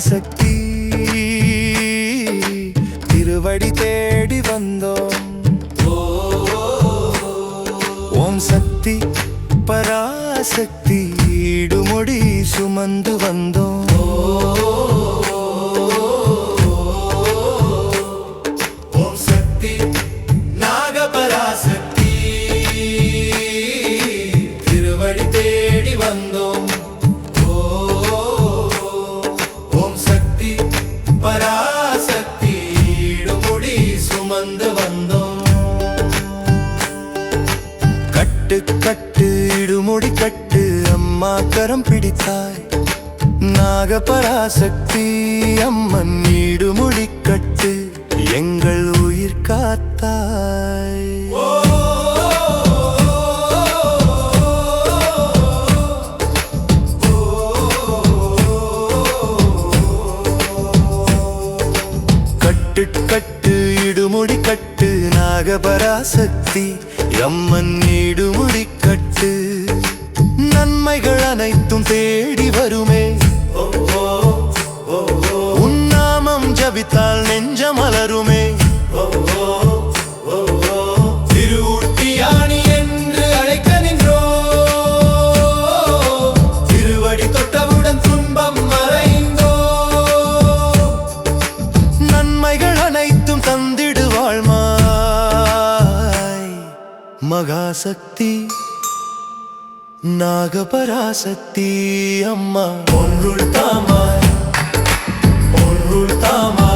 நாகபராசக்தி திருவடி தேடி வந்தோம். ஓம் சக்தி பராசக்தி. ஈடுமொழி சுமந்து வந்தோம். கட்டு கட்டு இடுமுடி கட்டு அம்மா கரம் பிடித்தாய். நாகபராசக்தி அம்மன் ஈடுமுடி கட்டு எங்கள் உயிர் காத்தாய். கட்டு கட்டு இடுமுடி கட்டு நாகபராசக்தி அம்மன் இடுமுடி கட்டு நன்மைகள் அனைத்தும் தேடி வருமே. மகாசக்தி நாகபராசக்தி அம்மா. பொருள் தாமா பொருள் தாமா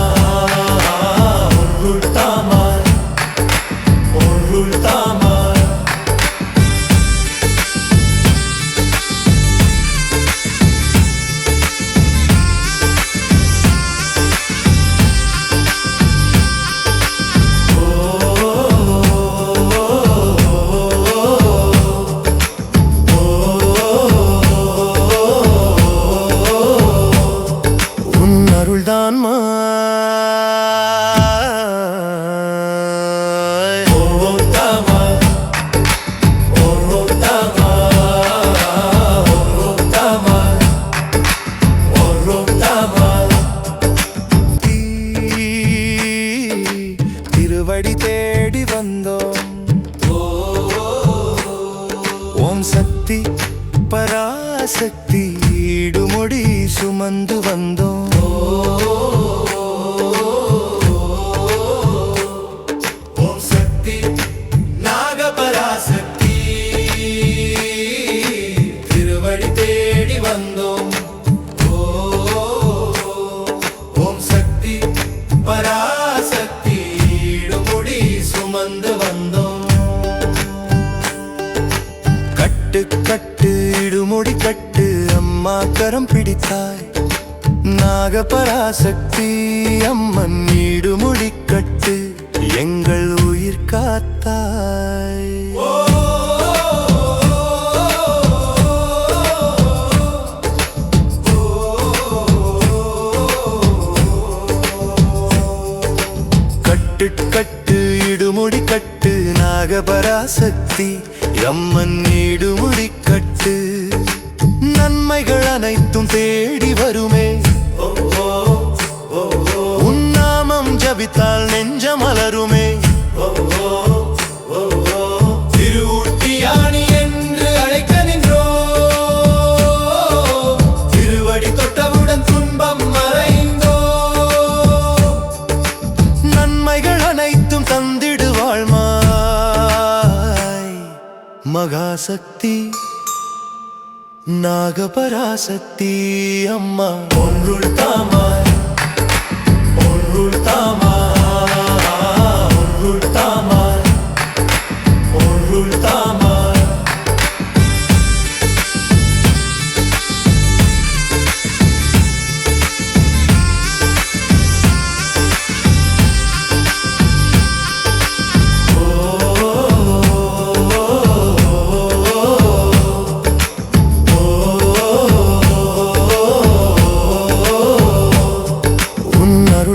சக்தி பராசக்தி ஈடுமொழி சுமந்து வந்தோம். அம்மா கரம் பிடித்தாய். நாகபராசக்தி அம்மன் ஈடுமுடி கட்டு எங்கள் உயிர் காத்தாய். கட்டு கட்டு இடுமுடி கட்டு நாகபராசக்தி அம்மன் இடுமுடி கட்டு நன்மைகள் அனைத்தும் தேடி வருமே. உன்னாமம் ஜபித்தால் நெஞ்சம் மலருமே திருவுட்டியாணி என்று அழைக்க நின்றோ. திருவடி தொட்டவுடன் துன்பம் மறைந்தோ. நன்மைகள் அனைத்தும் தந்திடுவாள் மாய் மகாசக்தி. நாகபராசக்தி அம்மா. ஒன்றுள் தாமாய்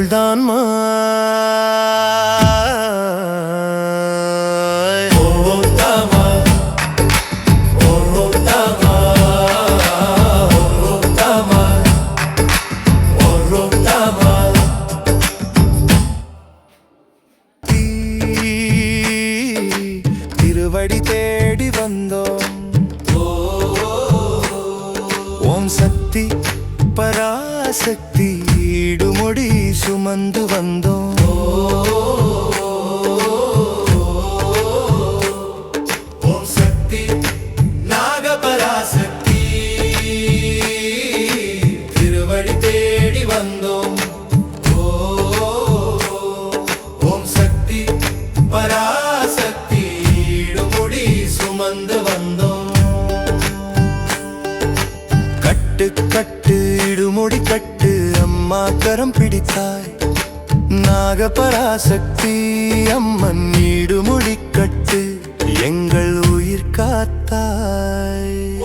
தான் மா. திருவடி தேடி வந்தோம். ஓம் சக்தி பராசக்தி. சுமந்து வந்தோம். பிடித்தாய்? நாகபராசக்தி அம்மன் ஈடுமொழி கட்டு. எங்கள் உயிர் காத்தாய்.